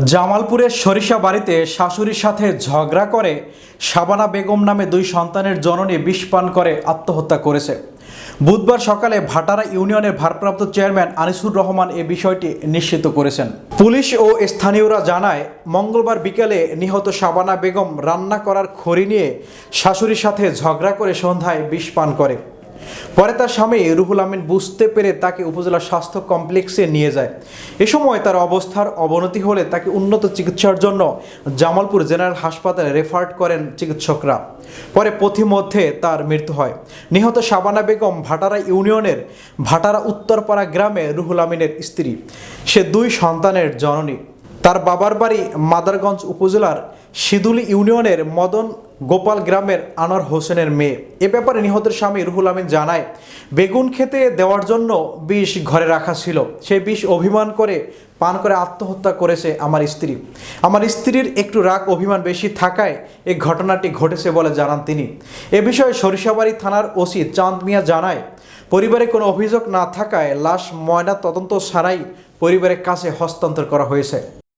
জামালপুরের সরিষা বাড়িতে শাশুড়ির সাথে ঝগড়া করে শাবানা বেগম নামে দুই সন্তানের জননী বিষ পান করে আত্মহত্যা করেছে। বুধবার সকালে ভাটারা ইউনিয়নের ভারপ্রাপ্ত চেয়ারম্যান আনিসুর রহমান এ বিষয়টি নিশ্চিত করেছেন। পুলিশ ও স্থানীয়রা জানায়, মঙ্গলবার বিকেলে নিহত শাবানা বেগম রান্না করার খড়ি নিয়ে শাশুড়ির সাথে ঝগড়া করে সন্ধ্যায় বিষ পান করে। পরে তার স্বামী রুহুল আমিন বুঝতে পেরে তাকে উপজেলা স্বাস্থ্য কমপ্লেক্সে নিয়ে যায়। এ সময় তার অবস্থার অবনতি হলে তাকে উন্নত চিকিৎসার জন্য জামালপুর জেনারেল হাসপাতালে রেফার্ড করেন চিকিৎসকরা। পরে পথিমধ্যে তার মৃত্যু হয়। নিহত শাবানা বেগম ভাটারা ইউনিয়নের ভাটারা উত্তরপাড়া গ্রামে রুহুল আমিনের স্ত্রী। সে দুই সন্তানের জননী। তার বাবার বাড়ি মাদারগঞ্জ উপজেলার সিদুলি ইউনিয়নের মদন গোপাল গ্রামের আনোয়ার হোসেনের মেয়ে। এ ব্যাপারে নিহতের স্বামী রুহুল আমিন জানায়, বেগুন খেতে দেওয়ার জন্য বিষ ঘরে রাখা ছিল। সে বিষ অভিমান করে, পান করে আত্মহত্যা করেছে আমার স্ত্রী। আমার স্ত্রীর একটু রাগ অভিমান বেশি থাকায় এই ঘটনাটি ঘটেছে বলে জানান তিনি। এ বিষয়ে সরিষাবাড়ি থানার ওসি চাঁদ মিয়া জানায়, পরিবারে কোনো অভিযোগ না থাকায় লাশ ময়না তদন্ত ছাড়াই পরিবারের কাছে হস্তান্তর করা হয়েছে।